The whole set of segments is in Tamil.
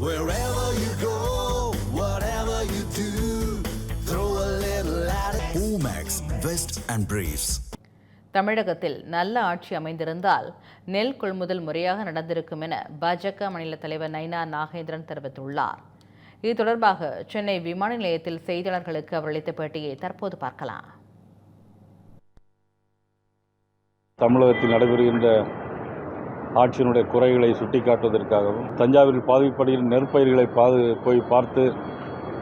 Wherever you go, whatever you do, throw a little at it. Omax, Vest and Briefs. தமிழகத்தில் நல்ல ஆட்சி அமைந்திருந்தால் நெல் கொள்முதல் முறையாக நடந்திருக்கும் என பாஜக மாநில தலைவர் நைனா நாகேந்திரன் தெரிவித்துள்ளார் இது தொடர்பாக சென்னை விமான நிலையத்தில் செய்தியாளர்களுக்கு அவர் அளித்த பேட்டியை தற்போது பார்க்கலாம் தமிழகத்தில் நடைபெறுகின்ற ஆட்சியினுடைய குறைகளை சுட்டிக்காட்டுவதற்காகவும் தஞ்சாவூரில் பாதிப்படையில் நெற்பயிர்களை பாது போய் பார்த்து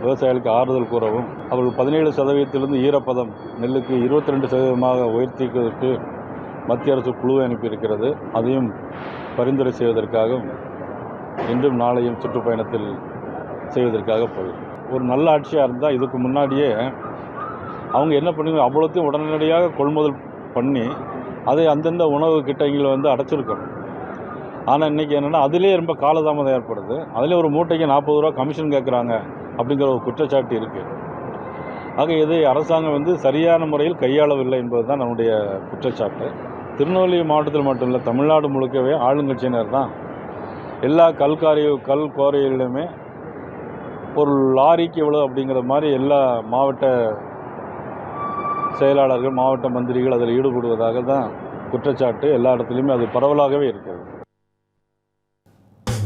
விவசாயிகளுக்கு ஆறுதல் கூறவும் அவர்கள் பதினேழு சதவீதத்திலிருந்து ஈரப்பதம் நெல்லுக்கு இருபத்தி ரெண்டு சதவீதமாக உயர்த்திக்கிறதுக்கு மத்திய அரசு குழுவை அனுப்பியிருக்கிறது. அதையும் பரிந்துரை செய்வதற்காகவும் இன்றும் நாளையும் சுற்றுப்பயணத்தில் செய்வதற்காக போகிறோம். ஒரு நல்ல ஆட்சியாக இருந்தால் இதுக்கு முன்னாடியே அவங்க என்ன பண்ணுங்க அவ்வளோத்தையும் உடனடியாக கொள்முதல் பண்ணி அதை அந்தந்த உணவு கிட்டங்களை வந்து அடைச்சிருக்கணும். ஆனால் இன்றைக்கி என்னென்னா அதிலே ரொம்ப காலதாமதம் ஏற்படுது. அதிலே ஒரு மூட்டைக்கு நாற்பது ரூபா கமிஷன் கேட்குறாங்க அப்படிங்கிற ஒரு குற்றச்சாட்டு இருக்குது ஆக இதை அரசாங்கம் வந்து சரியான முறையில் கையாளவில்லை என்பது தான் நம்முடைய குற்றச்சாட்டு. திருநெல்வேலி மாவட்டத்தில் மட்டும் இல்லை தமிழ்நாடு முழுக்கவே ஆளுங்கட்சியினர் தான் எல்லா கல்காரி கல் கோரையிலுமே ஒரு லாரிக்கு இவ்வளோ அப்படிங்கிற மாதிரி எல்லா மாவட்ட செயலாளர்கள் மாவட்ட மந்திரிகள் அதில் ஈடுபடுவதாக தான் குற்றச்சாட்டு. எல்லா இடத்துலையுமே அது பரவலாகவே இருக்கிறது.